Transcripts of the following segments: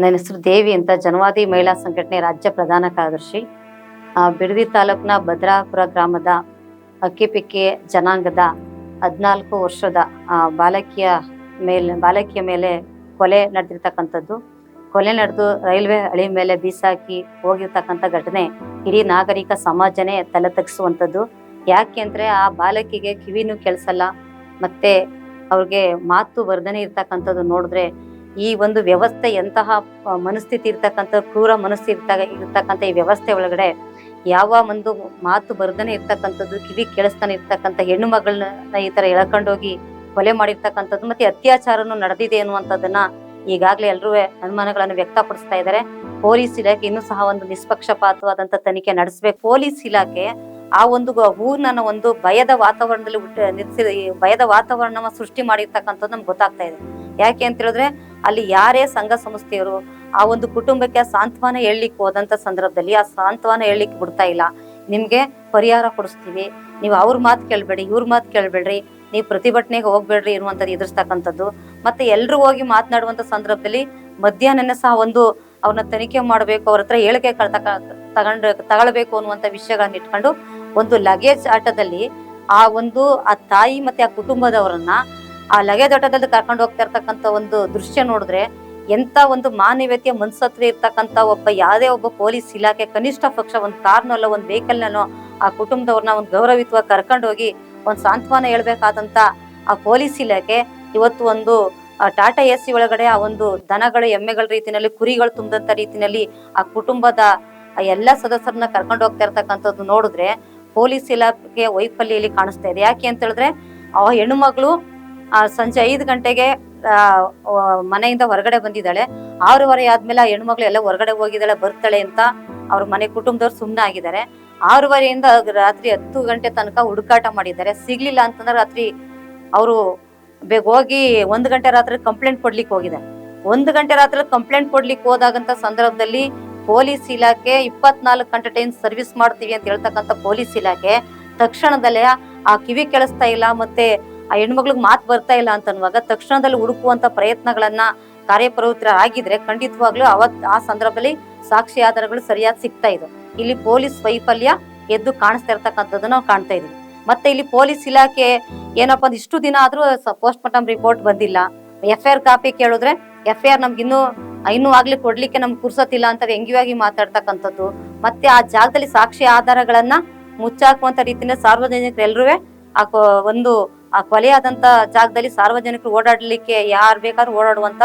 ನನ್ನ ಹೆಸರು ದೇವಿ ಅಂತ ಜನವಾದಿ ಮಹಿಳಾ ಸಂಘಟನೆ ರಾಜ್ಯ ಪ್ರಧಾನ ಕಾರ್ಯದರ್ಶಿ. ಬಿಡದಿ ತಾಲೂಕಿನ ಭದ್ರಾಪುರ ಗ್ರಾಮದ ಅಕ್ಕಿಪಿಕ್ಕಿ ಜನಾಂಗದ ಹದಿನಾಲ್ಕು ವರ್ಷದ ಬಾಲಕಿಯ ಮೇಲೆ ಬಾಲಕಿಯ ಮೇಲೆ ಕೊಲೆ ನಡೆದಿರ್ತಕ್ಕಂಥದ್ದು. ಕೊಲೆ ನಡೆದು ರೈಲ್ವೆ ಹಳಿ ಮೇಲೆ ಬೀಸಾಕಿ ಹೋಗಿರ್ತಕ್ಕಂಥ ಘಟನೆ ಇಡೀ ನಾಗರಿಕ ಸಮಾಜನೇ ತಲೆ ಯಾಕೆ ಅಂದರೆ ಆ ಬಾಲಕಿಗೆ ಕಿವಿನೂ ಕೆಲಸಲ್ಲ ಮತ್ತೆ ಅವ್ರಿಗೆ ಮಾತು ವರ್ಧನೆ ಇರ್ತಕ್ಕಂಥದ್ದು ನೋಡಿದ್ರೆ ಈ ಒಂದು ವ್ಯವಸ್ಥೆ ಎಂತಹ ಮನಸ್ಥಿತಿ ಇರ್ತಕ್ಕಂಥ, ಕ್ರೂರ ಮನಸ್ಥಿತಿ ಇರ್ತ ಇರ್ತಕ್ಕಂಥ ಈ ವ್ಯವಸ್ಥೆ ಒಳಗಡೆ ಯಾವ ಒಂದು ಮಾತು ಬರ್ದನೆ ಇರ್ತಕ್ಕಂಥದ್ದು, ಕಿವಿ ಕೇಳಿಸ್ತಾನೆ ಇರ್ತಕ್ಕಂಥ ಹೆಣ್ಣು ಮಗಳನ್ನ ಈ ತರ ಎಳ್ಕೊಂಡೋಗಿ ಕೊಲೆ ಮಾಡಿರ್ತಕ್ಕಂಥದ್ದು ಮತ್ತೆ ಅತ್ಯಾಚಾರನು ನಡೆದಿದೆ ಅನ್ನುವಂಥದ್ದನ್ನ ಈಗಾಗಲೇ ಎಲ್ಲರೂ ಅನುಮಾನಗಳನ್ನು ವ್ಯಕ್ತಪಡಿಸ್ತಾ ಇದ್ದಾರೆ. ಪೊಲೀಸ್ ಇಲಾಖೆ ಇನ್ನೂ ಸಹ ಒಂದು ನಿಷ್ಪಕ್ಷಪಾತವಾದಂತ ತನಿಖೆ ನಡೆಸಬೇಕು. ಪೊಲೀಸ್ ಇಲಾಖೆ ಆ ಒಂದು ಊರ್ನ ಒಂದು ಭಯದ ವಾತಾವರಣದಲ್ಲಿ ಹುಟ್ಟ ನಿಲ್ಸಿ, ಭಯದ ವಾತಾವರಣ ಸೃಷ್ಟಿ ಮಾಡಿರ್ತಕ್ಕಂಥದ್ದು ನಮ್ಗೆ ಗೊತ್ತಾಗ್ತಾ ಇದೆ. ಯಾಕೆ ಅಂತ ಹೇಳಿದ್ರೆ ಅಲ್ಲಿ ಯಾರೇ ಸಂಘ ಸಂಸ್ಥೆಯವರು ಆ ಒಂದು ಕುಟುಂಬಕ್ಕೆ ಸಾಂತ್ವನ ಹೇಳಲಿಕ್ಕೆ ಹೋದಂಥ ಸಂದರ್ಭದಲ್ಲಿ ಆ ಸಾಂತ್ವನ ಹೇಳಲಿಕ್ಕೆ ಬಿಡ್ತಾ ಇಲ್ಲ. ನಿಮಗೆ ಪರಿಹಾರ ಕೊಡಿಸ್ತೀವಿ. ನೀವು ಅವ್ರ ಮಾತು ಕೇಳಬೇಡಿ, ಇವ್ರ ಮಾತು ಕೇಳಬೇಡ್ರಿ. ನೀವು ಪ್ರತಿಭಟನೆಗೆ ಹೋಗ್ಬೇಡ್ರಿ ಇರುವಂಥದ್ದು ಎದುರಿಸ್ತಕ್ಕಂಥದ್ದು. ಮತ್ತೆ ಎಲ್ಲರೂ ಹೋಗಿ ಮಾತನಾಡುವಂಥ ಸಂದರ್ಭದಲ್ಲಿ ಮಧ್ಯಾಹ್ನನೇ ಸಹ ಒಂದು ಅವ್ರನ್ನ ತನಿಖೆ ಮಾಡಬೇಕು, ಅವ್ರ ಹತ್ರ ಹೇಳಿಕೆ ತಗೊಂಡು, ತಗೊಳ್ಬೇಕು ಅನ್ನುವಂಥ ವಿಷಯಗಳನ್ನ ಇಟ್ಕೊಂಡು ಒಂದು ಲಗೇಜ್ ಆಟದಲ್ಲಿ ಆ ಒಂದು ಆ ತಾಯಿ ಮತ್ತೆ ಆ ಕುಟುಂಬದವರನ್ನ ಆ ಲಗೆ ದೊಡ್ಡದಲ್ಲಿ ಕರ್ಕೊಂಡು ಹೋಗ್ತಾ ಇರ್ತಕ್ಕಂಥ ಒಂದು ದೃಶ್ಯ ನೋಡಿದ್ರೆ ಎಂತ ಒಂದು ಮಾನವೀಯತೆಯ ಮನ್ಸತ್ವ ಇರ್ತಕ್ಕಂಥ ಒಬ್ಬ ಯಾವುದೇ ಒಬ್ಬ ಪೊಲೀಸ್ ಇಲಾಖೆ ಕನಿಷ್ಠ ಪಕ್ಷ ಒಂದು ಕಾರ್ನಲ್ಲೋ ಒಂದು ವೆಹಿಕಲ್ನಲ್ಲೋ ಆ ಕುಟುಂಬದವ್ರನ್ನ ಒಂದು ಗೌರವಿತ್ವ ಕರ್ಕೊಂಡು ಹೋಗಿ ಒಂದು ಸಾಂತ್ವನ ಹೇಳ್ಬೇಕಾದಂತ ಆ ಪೊಲೀಸ್ ಇಲಾಖೆ ಇವತ್ತು ಒಂದು ಟಾಟಾ ಎ ಸಿ ಒಳಗಡೆ ಆ ಒಂದು ದನಗಳು, ಎಮ್ಮೆಗಳ ರೀತಿಯಲ್ಲಿ, ಕುರಿಗಳು ತುಂಬಂತ ರೀತಿಯಲ್ಲಿ ಆ ಕುಟುಂಬದ ಎಲ್ಲ ಸದಸ್ಯರನ್ನ ಕರ್ಕೊಂಡು ಹೋಗ್ತಾ ಇರ್ತಕ್ಕಂಥದ್ದು ನೋಡಿದ್ರೆ ಪೊಲೀಸ್ ಇಲಾಖೆ ವೈಫಲ್ಯಲ್ಲಿ ಕಾಣಿಸ್ತಾ ಇದೆ. ಯಾಕೆ ಅಂತ ಹೇಳಿದ್ರೆ, ಆ ಹೆಣ್ಣು ಮಗಳು ಆ, ಸಂಜೆ ಐದು ಗಂಟೆಗೆ ಮನೆಯಿಂದ ಹೊರಗಡೆ ಬಂದಿದ್ದಾಳೆ. ಆರೂವರೆ ಆದ್ಮೇಲೆ ಆ ಹೆಣ್ಮಗಳು ಎಲ್ಲ ಹೊರಗಡೆ ಹೋಗಿದ್ದಾಳೆ, ಬರ್ತಾಳೆ ಅಂತ ಅವ್ರ ಮನೆ ಕುಟುಂಬದವ್ರು ಸುಮ್ಮನೆ ಆಗಿದ್ದಾರೆ ಆರೂವರೆಯಿಂದ ರಾತ್ರಿ ಹತ್ತು ಗಂಟೆ ತನಕ ಹುಡುಕಾಟ ಮಾಡಿದ್ದಾರೆ. ಸಿಗ್ಲಿಲ್ಲ ಅಂತಂದ್ರೆ ರಾತ್ರಿ ಅವರು ಬೇಗ ಹೋಗಿ ಒಂದು ಗಂಟೆ ರಾತ್ರಿ ಕಂಪ್ಲೇಂಟ್ ಕೊಡ್ಲಿಕ್ಕೆ ಹೋಗಿದ್ದಾರೆ ಒಂದು ಗಂಟೆ ರಾತ್ರಿ ಕಂಪ್ಲೇಂಟ್ ಕೊಡ್ಲಿಕ್ಕೆ ಹೋದಾಗಂತ ಸಂದರ್ಭದಲ್ಲಿ ಪೊಲೀಸ್ ಇಲಾಖೆ ಇಪ್ಪತ್ನಾಲ್ಕು ಗಂಟೆ ಟೈಮ್ ಸರ್ವಿಸ್ ಮಾಡ್ತೀವಿ ಅಂತ ಹೇಳ್ತಕ್ಕಂಥ ಪೊಲೀಸ್ ಇಲಾಖೆ ತಕ್ಷಣದಲ್ಲೇ ಆ ಕಿವಿ ಕೇಳಿಸ್ತಾ ಇಲ್ಲ, ಮತ್ತೆ ಆ ಹೆಣ್ಮಕ್ಳಿಗೆ ಮಾತು ಬರ್ತಾ ಇಲ್ಲ ಅಂತ ಅನ್ನುವಾಗ ತಕ್ಷಣದಲ್ಲಿ ಹುಡುಕುವಂತ ಪ್ರಯತ್ನಗಳನ್ನ ಕಾರ್ಯಪ್ರವೃತ್ತರ ಆಗಿದ್ರೆ ಖಂಡಿತವಾಗ್ಲೂ ಅವತ್ ಆ ಸಂದರ್ಭದಲ್ಲಿ ಸಾಕ್ಷಿ ಆಧಾರಗಳು ಸರಿಯಾಗಿ ಸಿಗ್ತಾ ಇದ್ವು ಇಲ್ಲಿ ಪೊಲೀಸ್ ವೈಫಲ್ಯ ಎದ್ದು ಕಾಣಿಸ್ತಾ ಇರ್ತಕ್ಕಂಥದ್ದು ನಾವು ಕಾಣ್ತಾ ಇದೀವಿ. ಮತ್ತೆ ಇಲ್ಲಿ ಪೊಲೀಸ್ ಇಲಾಖೆ ಏನಪ್ಪಾ ಅಂದ್ರೆ ಇಷ್ಟು ದಿನ ಆದ್ರೂ ಪೋಸ್ಟ್ ಮಾರ್ಟಮ್ ರಿಪೋರ್ಟ್ ಬಂದಿಲ್ಲ. ಎಫ್ ಐ ಆರ್ ಕಾಪಿ ಕೇಳಿದ್ರೆ ಎಫ್ ಐ ಆರ್ ನಮ್ಗೆ ಇನ್ನೂ ಇನ್ನೂ ಆಗ್ಲಿ ಕೊಡ್ಲಿಕ್ಕೆ ನಮ್ಗೆ ಕುರ್ಸತ್ತಿಲ್ಲ ಅಂತ ವ್ಯಂಗ್ಯವಾಗಿ ಮಾತಾಡ್ತಕ್ಕಂಥದ್ದು. ಮತ್ತೆ ಆ ಜಾಗದಲ್ಲಿ ಸಾಕ್ಷಿ ಆಧಾರಗಳನ್ನ ಮುಚ್ಚಾಕುವಂತ ರೀತಿಯ ಸಾರ್ವಜನಿಕರೆಲ್ಲರೂ ಆ ಒಂದು ಆ ಕೊಲೆಯಾದಂತ ಜಾಗದಲ್ಲಿ ಸಾರ್ವಜನಿಕರು ಓಡಾಡ್ಲಿಕ್ಕೆ ಯಾರು ಬೇಕಾದ್ರೂ ಓಡಾಡುವಂತ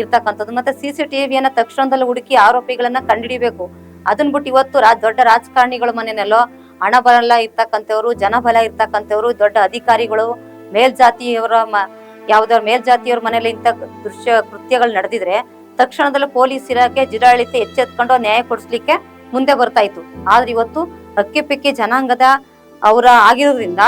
ಇರ್ತಕ್ಕಂಥದ್ದು. ಮತ್ತೆ ಸಿ ಸಿ ಟಿವಿಯನ್ನ ತಕ್ಷಣದಲ್ಲಿ ಹುಡುಕಿ ಆರೋಪಿಗಳನ್ನ ಕಂಡುಹಿಡಿಬೇಕು ಅದನ್ನ ಬಿಟ್ಟು ಇವತ್ತು ದೊಡ್ಡ ರಾಜಕಾರಣಿಗಳ ಮನೆಯಲ್ಲೋ ಹಣ ಬಲ ಇರ್ತಕ್ಕಂಥವ್ರು, ಜನಬಲ ಇರ್ತಕ್ಕಂಥವ್ರು, ದೊಡ್ಡ ಅಧಿಕಾರಿಗಳು, ಮೇಲ್ಜಾತಿಯವರ ಯಾವ್ದಾದ್ರು ಮೇಲ್ಜಾತಿಯವ್ರ ಮನೇಲಿ ಇಂಥ ದೃಶ್ಯ ಕೃತ್ಯಗಳು ನಡೆದಿದ್ರೆ ತಕ್ಷಣದಲ್ಲಿ ಪೊಲೀಸ್ ಇಲಾಖೆ ಜಿಲ್ಲಾಡಳಿತ ಎಚ್ಚೆತ್ಕೊಂಡು ನ್ಯಾಯ ಕೊಡಿಸ್ಲಿಕ್ಕೆ ಮುಂದೆ ಬರ್ತಾ ಇತ್ತು. ಆದ್ರೆ ಇವತ್ತು ಅಕ್ಕಿ ಪಿಕ್ಕಿ ಜನಾಂಗದ ಅವರ ಆಗಿರೋದ್ರಿಂದ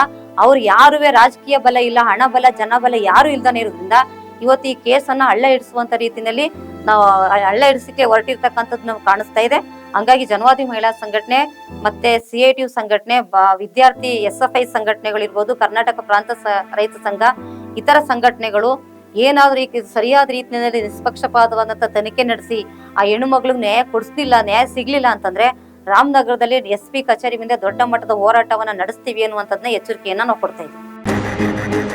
ಅವ್ರು ಯಾರುವೆ ರಾಜಕೀಯ ಬಲ ಇಲ್ಲ, ಹಣ ಬಲ ಜನಬಲ ಯಾರು ಇಲ್ದಾನೆ ಇರೋದ್ರಿಂದ ಇವತ್ತು ಈ ಕೇಸನ್ನ ಹಳ್ಳ ಇಡಿಸುವಂತ ರೀತಿಯಲ್ಲಿ ನಾವು ಹಳ್ಳ ಇಡಿಸಕ್ಕೆ ಹೊರಟಿರ್ತಕ್ಕಂಥದ್ದು ನಾವು ಕಾಣಿಸ್ತಾ ಇದೆ. ಹಂಗಾಗಿ ಜನವಾದಿ ಮಹಿಳಾ ಸಂಘಟನೆ ಮತ್ತೆ ಸಿ ಐ ಟಿ ಸಂಘಟನೆ ವಿದ್ಯಾರ್ಥಿ ಎಸ್ ಎಫ್ ಐ ಸಂಘಟನೆಗಳಿರ್ಬೋದು, ಕರ್ನಾಟಕ ಪ್ರಾಂತ ರೈತ ಸಂಘ, ಇತರ ಸಂಘಟನೆಗಳು ಏನಾದ್ರೂ ಈ ಸರಿಯಾದ ರೀತಿಯಲ್ಲಿ ನಿಷ್ಪಕ್ಷಪಾತವಾದಂತ ತನಿಖೆ ನಡೆಸಿ ಆ ಹೆಣ್ಣು ಮಗಳಿಗೆ ನ್ಯಾಯ ಕೊಡಿಸ್ಲಿಲ್ಲ, ನ್ಯಾಯ ಸಿಗ್ಲಿಲ್ಲ ಅಂತಂದ್ರೆ ರಾಮನಗರದಲ್ಲಿ ಎಸ್ ಪಿ ಕಚೇರಿ ಮುಂದೆ ದೊಡ್ಡ ಮಟ್ಟದ ಹೋರಾಟವನ್ನ ನಡೆಸ್ತೀವಿ ಅನ್ನುವಂಥದ್ದನ್ನ ಎಚ್ಚರಿಕೆಯನ್ನ ನಾವು ಕೊಡ್ತಾ ಇದ್ದೀವಿ.